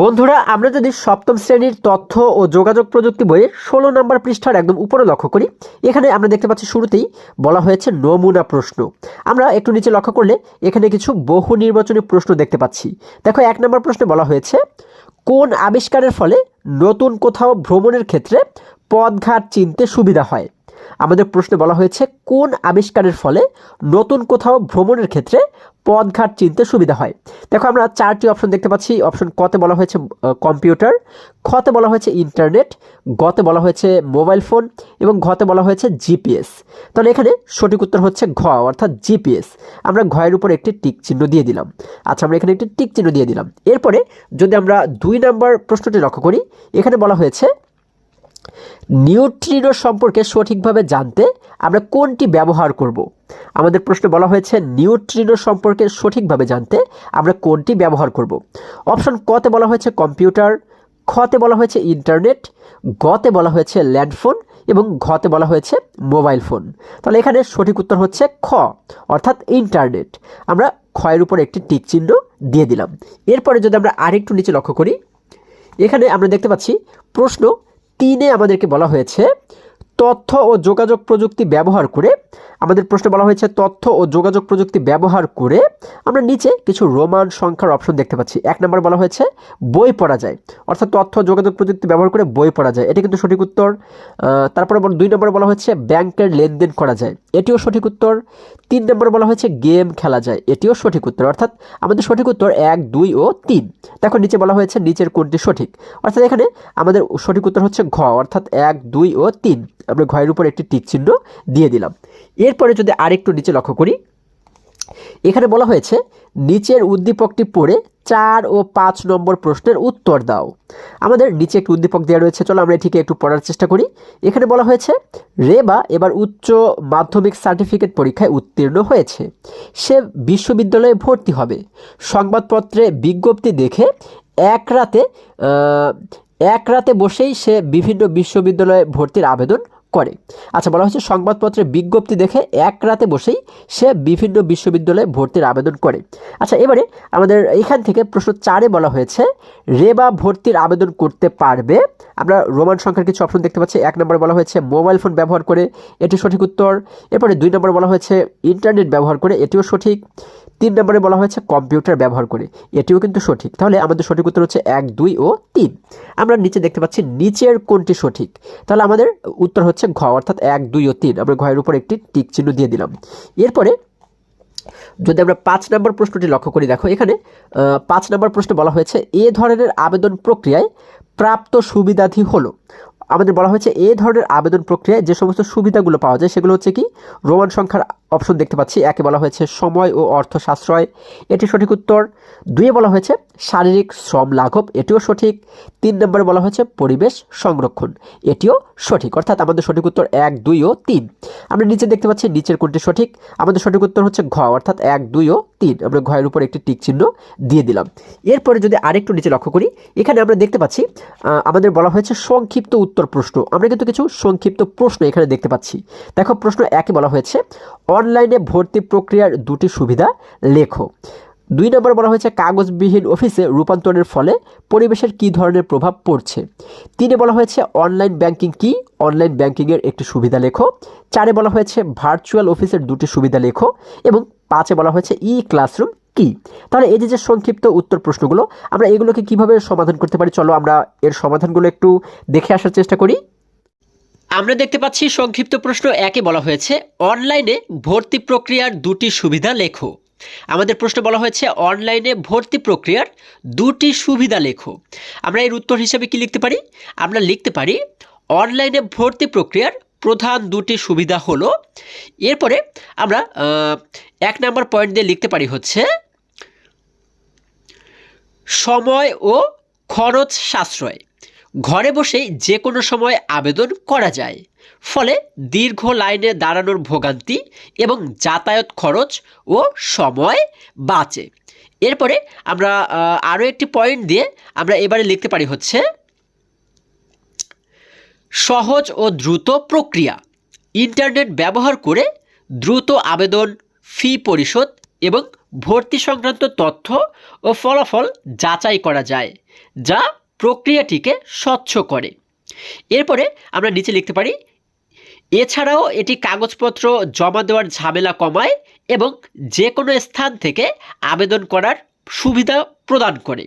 বন্ধুরা, আমরা যদি সপ্তম শ্রেণির তথ্য ও যোগাযোগ প্রযুক্তি বইয়ের ষোলো নম্বর পৃষ্ঠার একদম উপরে লক্ষ্য করি। এখানে আমরা দেখতে পাচ্ছি শুরুতেই বলা হয়েছে নমুনা প্রশ্ন। আমরা একটু নিচে লক্ষ্য করলে এখানে কিছু বহু নির্বাচনী প্রশ্ন দেখতে পাচ্ছি। দেখো, এক নম্বর প্রশ্নে বলা হয়েছে, কোন আবিষ্কারের ফলে নতুন কোথাও ভ্রমণের ক্ষেত্রে পদঘাট চিনতে সুবিধা হয়? আমাদের প্রশ্নে বলা হয়েছে, কোন আবিষ্কারের ফলে নতুন কোথাও ভ্রমণের ক্ষেত্রে পথঘাট চিনতে সুবিধা হয়। দেখো আমরা চারটি অপশন দেখতে পাচ্ছি। অপশন কতে বলা হয়েছে কম্পিউটার খতে বলা হয়েছে ইন্টারনেট গতে বলা হয়েছে মোবাইল ফোন এবং ঘতে বলা হয়েছে জিপিএস তাহলে এখানে সঠিক উত্তর হচ্ছে ঘ, অর্থাৎ জিপিএস আমরা ঘয়ের উপর একটি টিক চিহ্ন দিয়ে দিলাম। আচ্ছা আমরা এখানে একটি টিক চিহ্ন দিয়ে দিলাম। এরপরে যদি আমরা দুই নম্বর প্রশ্নটি লক্ষ্য করি, এখানে বলা হয়েছে নিউট্রিনো সম্পর্কে সঠিকভাবে জানতে আমরা কোনটি ব্যবহার করব? আমাদের প্রশ্নে বলা হয়েছে, নিউট্রিনো সম্পর্কে সঠিকভাবে জানতে আমরা কোনটি ব্যবহার করব? অপশন কতে বলা হয়েছে কম্পিউটার, খতে বলা হয়েছে ইন্টারনেট, গতে বলা হয়েছে ল্যান্ডফোন এবং ঘতে বলা হয়েছে মোবাইল ফোন। তাহলে এখানে সঠিক উত্তর হচ্ছে খ, অর্থাৎ ইন্টারনেট। আমরা খয়ের উপর একটি টিক চিহ্ন দিয়ে দিলাম। এরপরে যদি আমরা আরেকটু নিচে লক্ষ্য করি, এখানে আমরা দেখতে পাচ্ছি প্রশ্ন তিনে আমাদেরকে বলা হয়েছে তথ্য ও যোগাযোগ প্রযুক্তি ব্যবহার করে, আমাদের প্রশ্নে বলা হয়েছে তথ্য ও যোগাযোগ প্রযুক্তি ব্যবহার করে আমরা নিচে কিছু রোমান সংখ্যার অপশন দেখতে পাচ্ছি। এক নম্বর বলা হয়েছে বই পড়া যায়। অর্থাৎ তথ্য যোগাযোগ প্রযুক্তি ব্যবহার করে বই পড়া যায়। এটা কিন্তু সঠিক উত্তর। তারপরে দুই নম্বরে বলা হচ্ছে ব্যাংকের লেনদেন করা যায়। এটিও সঠিক উত্তর। তিন নম্বরে বলা হয়েছে গেম খেলা যায়। এটিও সঠিক উত্তর। অর্থাৎ আমাদের সঠিক উত্তর এক, দুই ও তিন। দেখো, নিচে বলা হয়েছে নিচের কোনটি সঠিক। অর্থাৎ এখানে আমাদের সঠিক উত্তর হচ্ছে ঘ। অর্থাৎ এক, দুই ও তিন। আমরা ঘয়ের উপর একটি টিক চিহ্ন দিয়ে দিলাম। এরপরে যদি আরেকটু নিচে লক্ষ্য করি, এখানে বলা হয়েছে, নিচের উদ্দীপকটি পড়ে চার ও পাঁচ নম্বর প্রশ্নের উত্তর দাও। আমাদের নিচে একটি উদ্দীপক দেওয়া রয়েছে, চলো আমরা এটিকে একটু পড়ার চেষ্টা করি। এখানে বলা হয়েছে রেবা এবার উচ্চ মাধ্যমিক সার্টিফিকেট পরীক্ষায় উত্তীর্ণ হয়েছে। সে বিশ্ববিদ্যালয়ে ভর্তি হবে। সংবাদপত্রে বিজ্ঞপ্তি দেখে এক রাতে এক রাতে বসেই সে বিভিন্ন বিশ্ববিদ্যালয়ে ভর্তির আবেদন করে। আচ্ছা বলা হচ্ছে সংবাদপত্রে বিজ্ঞপ্তি দেখে এক রাতে বসেই সে বিভিন্ন বিশ্ববিদ্যালয়ে ভর্তির আবেদন করে। আচ্ছা এবারে আমাদের এখান থেকে প্রশ্ন চারে বলা হয়েছে, রেবা ভর্তির আবেদন করতে পারবে? আমরা রোমান সংখ্যার কিছু অপশন দেখতে পাচ্ছি। এক নম্বরে বলা হয়েছে মোবাইল ফোন ব্যবহার করে এটি সঠিক উত্তর। এরপরে দুই নম্বরে বলা হয়েছে ইন্টারনেট ব্যবহার করে, এটিও সঠিক। তিন নম্বরে বলা হয়েছে কম্পিউটার ব্যবহার করে। এটিও কিন্তু সঠিক। তাহলে আমাদের সঠিক উত্তর হচ্ছে এক, দুই ও তিন। আমরা নিচে দেখতে পাচ্ছি নিচের কোনটি সঠিক? তাহলে আমাদের উত্তর হচ্ছে ঘ, অর্থাৎ এক, দুই ও তিন। আমরা ঘয়ের উপর একটি টিক চিহ্ন দিয়ে দিলাম। এরপরে যদি আমরা পাঁচ নম্বর প্রশ্নটি লক্ষ্য করি, দেখো এখানে পাঁচ নম্বর প্রশ্নে বলা হয়েছে এ ধরনের আবেদন প্রক্রিয়ায় প্রাপ্ত সুবিধাধি হলো। আমাদের বলা হয়েছে এ ধরনের আবেদন প্রক্রিয়ায় যে সমস্ত সুবিধাগুলো পাওয়া যায়, সেগুলো হচ্ছে কি? রোমান সংখ্যার অপশন দেখতে পাচ্ছি। একে বলা হয়েছে সময় ও অর্থ সাশ্রয়। এটি সঠিক উত্তর। দুইয়ে বলা হয়েছে শারীরিক শ্রম লাঘব, এটিও সঠিক। তিন নম্বরে বলা হয়েছে পরিবেশ সংরক্ষণ, এটিও সঠিক। অর্থাৎ আমাদের সঠিক উত্তর এক, দুই ও তিন। আমরা নিচে দেখতে পাচ্ছি নিচের কোনটি সঠিক? আমাদের সঠিক উত্তর হচ্ছে ঘ, অর্থাৎ এক, দুই ও তিন। আমরা ঘয়ের উপর একটি টিক চিহ্ন দিয়ে দিলাম। এরপরে যদি আরেকটু নিচে লক্ষ্য করি, এখানে আমরা দেখতে পাচ্ছি আমাদের বলা হয়েছে সংক্ষিপ্ত উত্তর প্রশ্ন আমরা কিন্তু কিছু সংক্ষিপ্ত প্রশ্ন এখানে দেখতে পাচ্ছি। দেখো, প্রশ্ন একে বলা হয়েছে, অনলাইনে ভর্তি প্রক্রিয়ার দুটি সুবিধা লেখো। দুই নম্বর বলা হয়েছে, কাগজবিহীন অফিসে রূপান্তরের ফলে পরিবেশের কী ধরনের প্রভাব পড়ছে? তিনে বলা হয়েছে, অনলাইন ব্যাংকিং কি? অনলাইন ব্যাংকিংয়ের একটি সুবিধা লেখো। চারে বলা হয়েছে, ভার্চুয়াল অফিসের দুটি সুবিধা লেখো। এবং পাঁচে বলা হয়েছে ই ক্লাসরুম কি? তাহলে এই যে যে সংক্ষিপ্ত উত্তর প্রশ্নগুলো, আমরা এগুলোকে কীভাবে সমাধান করতে পারি? চলো আমরা এর সমাধানগুলো একটু দেখে আসার চেষ্টা করি। আমরা দেখতে পাচ্ছি, সংক্ষিপ্ত প্রশ্ন একে বলা হয়েছে, অনলাইনে ভর্তি প্রক্রিয়ার দুটি সুবিধা লেখো। আমাদের প্রশ্ন বলা হয়েছে, অনলাইনে ভর্তি প্রক্রিয়ার দুটি সুবিধা লেখো। আমরা এর উত্তর হিসেবে কি লিখতে পারি? আমরা লিখতে পারি, অনলাইনে ভর্তি প্রক্রিয়ার প্রধান দুটি সুবিধা হলো, এরপরে আমরা এক নম্বর পয়েন্ট দিয়ে লিখতে পারি হচ্ছে, সময় ও খরচ সাশ্রয়। ঘরে বসেই যে কোনো সময় আবেদন করা যায়। ফলে দীর্ঘ লাইনে দাঁড়ানোর ভোগান্তি এবং যাতায়াত খরচ ও সময় বাঁচে। এরপরে আমরা আরও একটি পয়েন্ট দিয়ে আমরা এবারে লিখতে পারি হচ্ছে, সহজ ও দ্রুত প্রক্রিয়া। ইন্টারনেট ব্যবহার করে দ্রুত আবেদন, ফি পরিশোধ এবং ভর্তি সংক্রান্ত তথ্য ও ফলাফল যাচাই করা যায়, যা প্রক্রিয়াটিকে স্বচ্ছ করে। এরপরে আমরা নিচে লিখতে পারি, এছাড়াও এটি কাগজপত্র জমা দেওয়ার ঝামেলা কমায় এবং যে কোনো স্থান থেকে আবেদন করার সুবিধা প্রদান করে।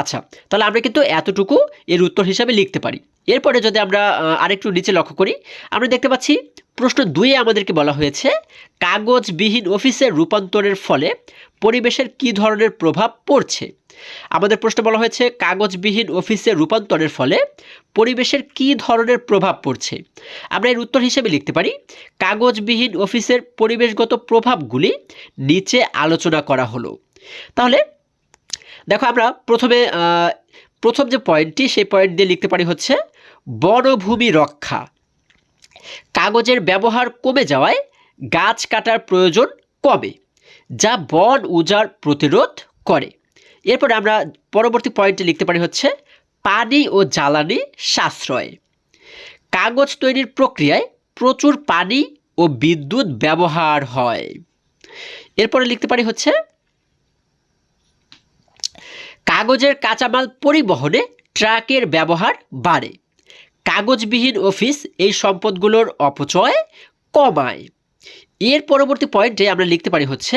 আচ্ছা তাহলে আমরা কিন্তু এতটুকু এর উত্তর হিসাবে লিখতে পারি। এরপরে যদি আমরা আরেকটু নিচে লক্ষ্য করি, আমরা দেখতে পাচ্ছি, প্রশ্ন দুইয়ে আমাদেরকে বলা হয়েছে, কাগজবিহীন অফিসের রূপান্তরের ফলে পরিবেশের কী ধরনের প্রভাব পড়ছে? আমাদের প্রশ্ন বলা হয়েছে, কাগজবিহীন অফিসে রূপান্তরের ফলে পরিবেশের কী ধরনের প্রভাব পড়ছে? আমরা এর উত্তর হিসেবে লিখতে পারি, কাগজবিহীন অফিসের পরিবেশগত প্রভাবগুলি নিচে আলোচনা করা হলো। তাহলে, দেখো আমরা প্রথমে প্রথম যে পয়েন্টটি, সেই পয়েন্ট দিয়ে লিখতে পারি হচ্ছে, বনভূমি রক্ষা। কাগজের ব্যবহার কমে যাওয়ায় গাছ কাটার প্রয়োজন কমে, যা বন উজাড় প্রতিরোধ করে। এরপরে আমরা পরবর্তী পয়েন্টে লিখতে পারি হচ্ছে, পানি ও জ্বালানি সাশ্রয়। কাগজ তৈরির প্রক্রিয়ায় প্রচুর পানি ও বিদ্যুৎ ব্যবহার হয়। এরপরে লিখতে পারি হচ্ছে, কাগজের কাঁচামাল পরিবহনে ট্রাকের ব্যবহার বাড়ে। কাগজবিহীন অফিস এই সম্পদগুলোর অপচয় কমায়। এর পরবর্তী পয়েন্টে আমরা লিখতে পারি হচ্ছে,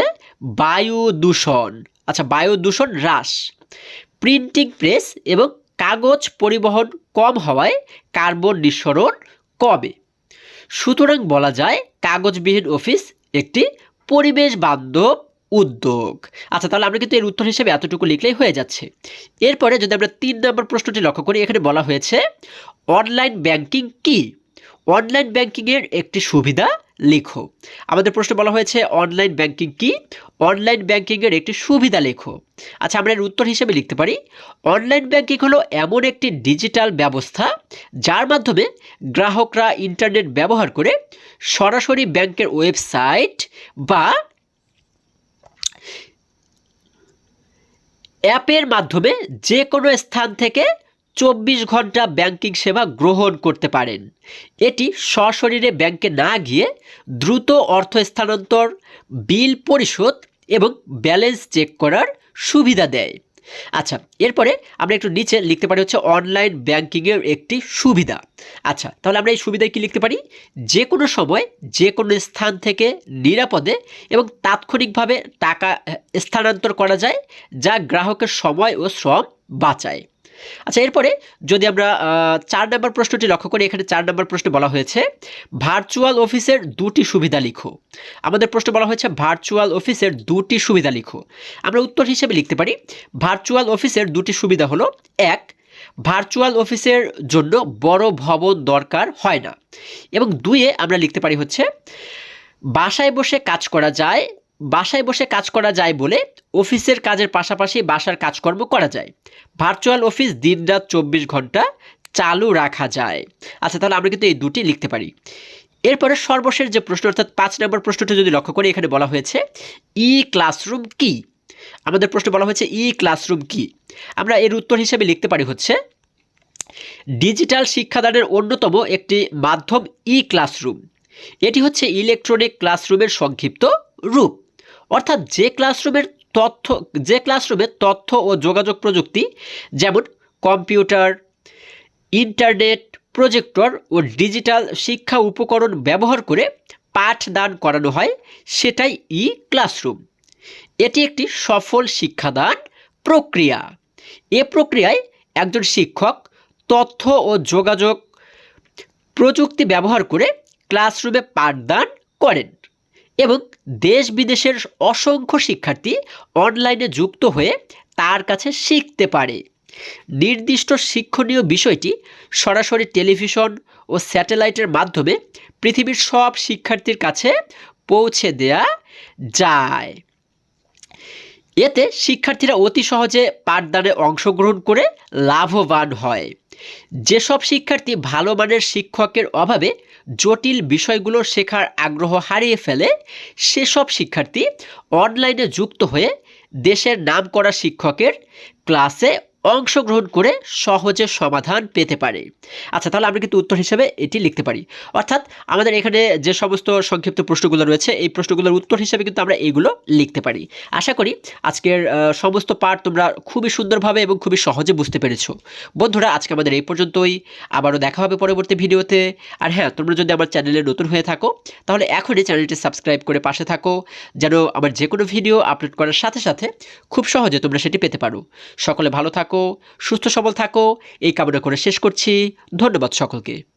বায়ু দূষণ আচ্ছা বায়ু দূষণ হ্রাস। প্রিন্টিং প্রেস এবং কাগজ পরিবহন কম হওয়ায় কার্বন নিঃসরণ কমে। সুতরাং বলা যায়, কাগজবিহীন অফিস একটি পরিবেশ বান্ধব উদ্যোগ। আচ্ছা তাহলে আমরা কিন্তু এর উত্তর হিসেবে এতটুকু লিখলেই হয়ে যাচ্ছে। এরপরে যদি আমরা তিন নম্বর প্রশ্নটি লক্ষ্য করি, এখানে বলা হয়েছে অনলাইন ব্যাংকিং কি? অনলাইন ব্যাংকিংয়ের একটি সুবিধা লেখো। আমাদের প্রশ্ন বলা হয়েছে অনলাইন ব্যাংকিং কি? অনলাইন ব্যাংকিংয়ের একটি সুবিধা লেখো। আচ্ছা আমরা এর উত্তর হিসেবে লিখতে পারি অনলাইন ব্যাংকিং হলো এমন একটি ডিজিটাল ব্যবস্থা যার মাধ্যমে গ্রাহকরা ইন্টারনেট ব্যবহার করে সরাসরি ব্যাংকের ওয়েবসাইট বা অ্যাপের মাধ্যমে যে কোনো স্থান থেকে চব্বিশ ঘণ্টা ব্যাংকিং সেবা গ্রহণ করতে পারেন। এটি সশরীরে ব্যাংকে না গিয়ে দ্রুত অর্থ স্থানান্তর, বিল পরিশোধ এবং ব্যালেন্স চেক করার সুবিধা দেয়। আচ্ছা এরপরে আমরা একটু নিচে লিখতে পারি হচ্ছে অনলাইন ব্যাংকিংয়ের একটি সুবিধা। আচ্ছা তাহলে আমরা এই সুবিধায় কি লিখতে পারি? যে কোনো সময় যে কোনো স্থান থেকে নিরাপদে এবং তাৎক্ষণিকভাবে টাকা স্থানান্তর করা যায়, যা গ্রাহকের সময় ও শ্রম বাঁচায়। আচ্ছা এরপরে যদি আমরা চার নম্বর প্রশ্নটি লক্ষ্য করি, এখানে চার নম্বর প্রশ্ন বলা হয়েছে, ভার্চুয়াল অফিসের দুটি সুবিধা লিখো। আমাদের প্রশ্ন বলা হয়েছে, ভার্চুয়াল অফিসের দুটি সুবিধা লিখো। আমরা উত্তর হিসেবে লিখতে পারি, ভার্চুয়াল অফিসের দুটি সুবিধা হলো, এক, ভার্চুয়াল অফিসের জন্য বড় ভবন দরকার হয় না। এবং দুইয়ে আমরা লিখতে পারি হচ্ছে, বাসায় বসে কাজ করা যায় বাসায় বসে কাজ করা যায় বলে অফিসের কাজের পাশাপাশি বাসার কাজকর্ম করা যায়। ভার্চুয়াল অফিস দিনরাত চব্বিশ ঘণ্টা চালু রাখা যায়। আচ্ছা তাহলে আমরা কিন্তু এই দুটি লিখতে পারি। এরপরে সর্বশেষ যে প্রশ্ন, অর্থাৎ পাঁচ নম্বর প্রশ্নটি যদি লক্ষ্য করি, এখানে বলা হয়েছে, ই ক্লাসরুম কি? আমাদের প্রশ্ন বলা হয়েছে, ই ক্লাসরুম কি? আমরা এর উত্তর হিসেবে লিখতে পারি হচ্ছে, ডিজিটাল শিক্ষাদানের অন্যতম একটি মাধ্যম ই ক্লাসরুম। এটি হচ্ছে ইলেকট্রনিক ক্লাসরুমের সংক্ষিপ্ত রূপ। অর্থাৎ যে ক্লাসরুমের তথ্য, যে ক্লাসরুমে তথ্য ও যোগাযোগ প্রযুক্তি, যেমন কম্পিউটার, ইন্টারনেট, প্রজেক্টর ও ডিজিটাল শিক্ষা উপকরণ ব্যবহার করে পাঠদান করানো হয়, সেটাই ই ক্লাসরুম এটি একটি সফল শিক্ষাদান প্রক্রিয়া। এ প্রক্রিয়ায় একজন শিক্ষক তথ্য ও যোগাযোগ প্রযুক্তি ব্যবহার করে ক্লাসরুমে পাঠদান করেন। এবং দেশ বিদেশের অসংখ্য শিক্ষার্থী অনলাইনে যুক্ত হয়ে তার কাছে শিখতে পারে। নির্দিষ্ট শিক্ষণীয় বিষয়টি সরাসরি টেলিভিশন ও স্যাটেলাইটের মাধ্যমে পৃথিবীর সব শিক্ষার্থীর কাছে পৌঁছে দেয়া যায়। এতে শিক্ষার্থীরা অতি সহজে পাঠদানে অংশগ্রহণ করে লাভবান হয়। যেসব শিক্ষার্থী ভালো মানের শিক্ষকের অভাবে জটিল বিষয়গুলো শেখার আগ্রহ হারিয়ে ফেলে সেসব শিক্ষার্থী অনলাইনে যুক্ত হয়ে দেশের নাম করা শিক্ষকের ক্লাসে অংশগ্রহণ করে সহজে সমাধান পেতে পারে। আচ্ছা তাহলে আমরা কিন্তু উত্তর হিসেবে এটি লিখতে পারি। অর্থাৎ আমাদের এখানে যে সমস্ত সংক্ষিপ্ত প্রশ্নগুলো রয়েছে, এই প্রশ্নগুলোর উত্তর হিসেবে কিন্তু আমরা এইগুলো লিখতে পারি। আশা করি আজকের সমস্ত পাঠ তোমরা খুবই সুন্দরভাবে এবং খুবই সহজে বুঝতে পেরেছ। বন্ধুরা, আজকে আমাদের এই পর্যন্তই। আবারও দেখা হবে পরবর্তী ভিডিওতে। আর হ্যাঁ তোমরা যদি আমার চ্যানেলে নতুন হয়ে থাকো, তাহলে এখনই চ্যানেলটি সাবস্ক্রাইব করে পাশে থাকো, যেন আমার যে কোনো ভিডিও আপলোড করার সাথে সাথে খুব সহজে তোমরা সেটি পেতে পারো। সকলে ভালো থাকো সুস্থ সবল থাকো। এই কামনা করে শেষ করছি। ধন্যবাদ সকলকে।